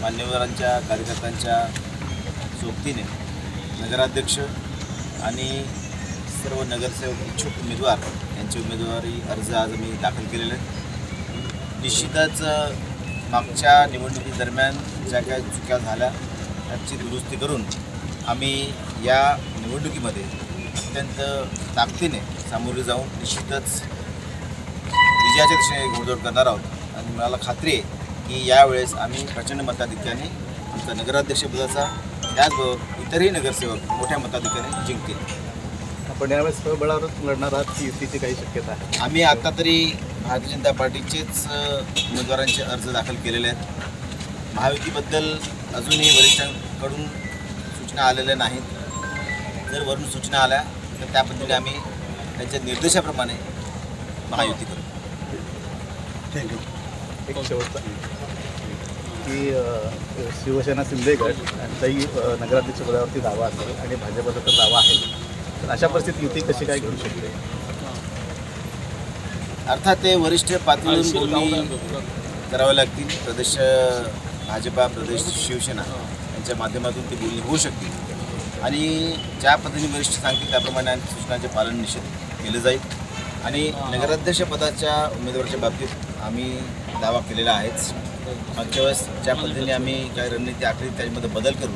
मान्यवरांच्या कार्यकर्त्यांच्या सोबतीने नगराध्यक्ष आणि सर्व नगरसेवक इच्छुक उमेदवार यांचे उमेदवारी अर्ज आज मी दाखल केलेले आहेत. निश्चितच मागच्या निवडणुकीदरम्यान ज्या काही चुक्या झाल्या त्याची दुरुस्ती करून आम्ही या निवडणुकीमध्ये अत्यंत ताकदीने सामोरे जाऊन निश्चितच विजयाच्या दिशेने घोडदौड करणार आहोत. आणि मला खात्री आहे की यावेळेस आम्ही प्रचंड मताधिक्याने आमचा नगराध्यक्षपदाचा त्याचबरोबर इतरही नगरसेवक मोठ्या मताधिक्याने जिंकतील. आपण यावेळेस स्वबळावरच लढणार आहात की युतीची काही शक्यता आहे? आम्ही आता तरी भारतीय जनता पार्टीचेच उमेदवारांचे अर्ज दाखल केलेले आहेत. महायुतीबद्दल अजूनही वरिष्ठांकडून सूचना आलेल्या नाहीत. जर वरून सूचना आल्या तर त्या पद्धतीने आम्ही त्यांच्या निर्देशाप्रमाणे महायुती करू एक शेवटचा की शिवसेना शिंदेगड यांचाही नगराध्यक्ष पदावरती दावा असेल आणि भाजपचा तर दावा आहे. तर अशा परिस्थितीत युती कशी काय घडू शकते? अर्थात ते वरिष्ठ पातळीवरून बोलणी करावे लागतील. प्रदेश भाजपा प्रदेश शिवसेना यांच्या माध्यमातून ती बोलणी होऊ शकतील. आणि ज्या पद्धतीने वरिष्ठ सांगतील त्याप्रमाणे सूचनांचे पालन निश्चित केलं जाईल. आणि नगराध्यक्षपदाच्या उमेदवाराच्या बाबतीत आम्ही दावा केलेला आहेच. मागच्या वेळेस ज्या पद्धतीने आम्ही काही रणनीती आखली त्याच्यामध्ये बदल करू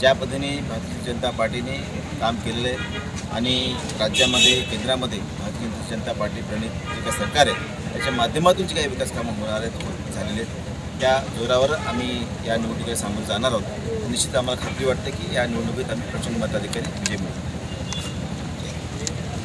ज्या पद्धतीने भारतीय जनता पार्टीने काम केलेलं आहे आणि राज्यामध्ये केंद्रामध्ये भारतीय जनता पार्टी प्रणित जे काही सरकार आहे त्याच्या माध्यमातून जे काही विकास कामं होणार आहेत झालेले आहेत त्या जोरावर आम्ही या निवडणुकीला सामोरं जाणार आहोत. निश्चित आम्हाला खात्री वाटते की या निवडणुकीत आम्ही प्रचंड मताधिकारी विजय मिळू